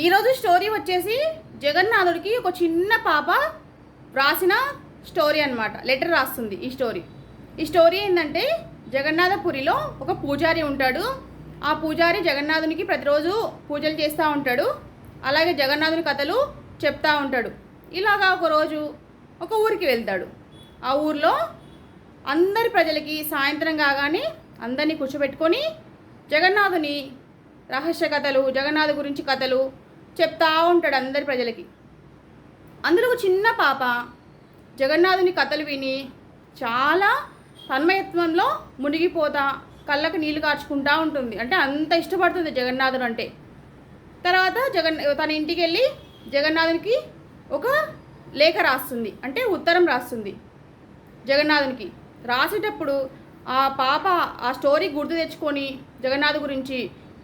ఈరోజు స్టోరీ వచ్చేసి జగన్నాథుడికి ఒక చిన్న పాప రాసిన స్టోరీ అన్నమాట. లెటర్ రాస్తుంది ఈ స్టోరీ ఈ స్టోరీ ఏంటంటే జగన్నాథపురిలో ఒక పూజారి ఉంటాడు. ఆ పూజారి జగన్నాథునికి ప్రతిరోజు పూజలు చేస్తూ ఉంటాడు. అలాగే జగన్నాథుని కథలు చెప్తా ఉంటాడు. ఇలాగా ఒకరోజు ఒక ఊరికి వెళ్తాడు. ఆ ఊర్లో అందరి ప్రజలకి సాయంత్రం కాగానే అందరినీ కూర్చోబెట్టుకొని జగన్నాథుని రహస్య కథలు జగన్నాథు గురించి కథలు చెప్తా ఉంటాడు అందరి ప్రజలకి. అందులో ఒక చిన్న పాప జగన్నాథుని కథలు విని చాలా తన్మయత్వంలో మునిగిపోతా కళ్ళకు నీళ్ళు కార్చుకుంటా ఉంటుంది. అంటే అంత ఇష్టపడుతుంది జగన్నాథుడు అంటే. తర్వాత జగన్ తన ఇంటికి వెళ్ళి జగన్నాథునికి ఒక లేఖ రాస్తుంది. అంటే ఉత్తరం రాస్తుంది జగన్నాథునికి. రాసేటప్పుడు ఆ పాప ఆ స్టోరీ గుర్తు తెచ్చుకొని జగన్నాథ్ గురించి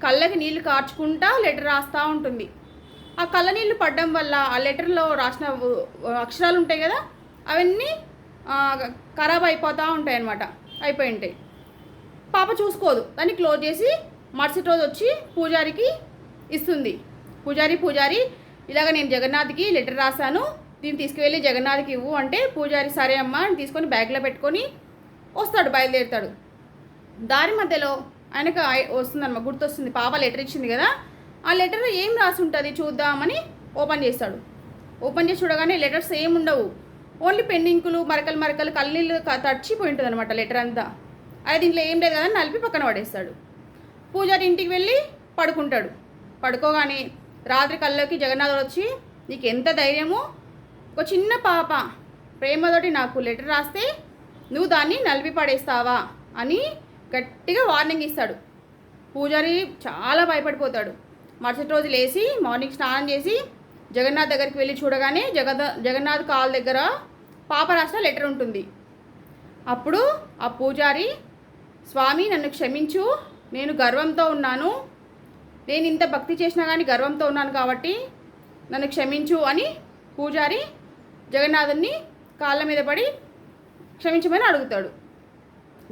కళ్ళకి నీళ్ళు కార్చుకుంటా లెటర్ రాస్తూ ఉంటుంది. ఆ కళ్ళనీళ్ళు పడడం వల్ల ఆ లెటర్లో రాసిన అక్షరాలు ఉంటాయి కదా అవన్నీ ఖరాబ్ అయిపోతూ ఉంటాయి అనమాట అయిపోయి ఉంటాయి పాప చూసుకోదు. దాన్ని క్లోజ్ చేసి మరుసటి రోజు వచ్చి పూజారికి ఇస్తుంది. పూజారి పూజారి ఇలాగ నేను జగన్నాథ్కి లెటర్ రాశాను. దీన్ని తీసుకువెళ్ళి జగన్నాథ్కి ఇవ్వు అంటే పూజారి సరే అమ్మా అని తీసుకొని బ్యాగ్లో పెట్టుకొని వస్తాడు బయలుదేరుతాడు. దారి మధ్యలో ఆయనకు వస్తుందన్నమాట గుర్తొస్తుంది. పాప లెటర్ ఇచ్చింది కదా ఆ లెటర్ ఏం రాసి ఉంటుంది చూద్దామని ఓపెన్ చేస్తాడు. ఓపెన్ చేసి చూడగానే లెటర్స్ ఏం ఉండవు. ఓన్లీ పెండింకులు మరకలు మరకలు కళ్ళనీళ్ళు తడిచిపోయి ఉంటుంది అనమాట లెటర్ అంతా. అది దీంట్లో ఏం లేదు కదా అని నలిపి పక్కన పడేస్తాడు. పూజారి ఇంటికి వెళ్ళి పడుకుంటాడు. పడుకోగానే రాత్రి కళ్ళకి జగన్నాథుడు వచ్చి నీకు ఎంత ధైర్యమో? ఒక చిన్న పాప ప్రేమతోటి నాకు లెటర్ రాస్తే నువ్వు దాన్ని నలిపి పడేస్తావా? అని గట్టిగా వార్నింగ్ ఇస్తాడు. పూజారి చాలా భయపడిపోతాడు. మరుసటి రోజు లేచి మార్నింగ్ స్నానం చేసి జగన్నాథ్ దగ్గరికి వెళ్ళి చూడగానే జగద జగన్నాథ్ కాల్ దగ్గర పాప రాసిన లెటర్ ఉంటుంది. అప్పుడు ఆ పూజారి స్వామి నన్ను క్షమించు. నేను గర్వంతో ఉన్నాను. నేను ఇంత భక్తి చేసినా కానీ గర్వంతో ఉన్నాను కాబట్టి నన్ను క్షమించు అని పూజారి జగన్నాథుని కాళ్ళ మీద పడి క్షమించమని అడుగుతాడు.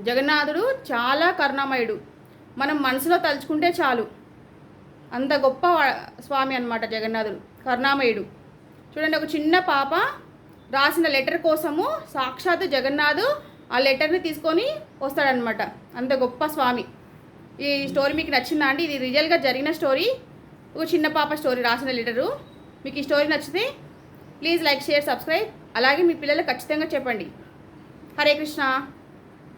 జగన్నాథుడు చాలా కరుణామయుడు. మనం మనసులో తలుచుకుంటే చాలు. అంత గొప్ప స్వామి అన్నమాట జగన్నాథుడు కరుణామయుడు. చూడండి ఒక చిన్న పాప రాసిన లెటర్ కోసము సాక్షాత్ జగన్నాథు ఆ లెటర్ని తీసుకొని వస్తాడనమాట అంత గొప్ప స్వామి. ఈ స్టోరీ మీకు నచ్చిందా అండి? ఇది రియల్గా జరిగిన స్టోరీ. ఒక చిన్న పాప స్టోరీ రాసిన లెటరు. మీకు ఈ స్టోరీ నచ్చితే ప్లీజ్ లైక్ షేర్ సబ్స్క్రైబ్. అలాగే మీ పిల్లలకు ఖచ్చితంగా చెప్పండి. హరే కృష్ణ.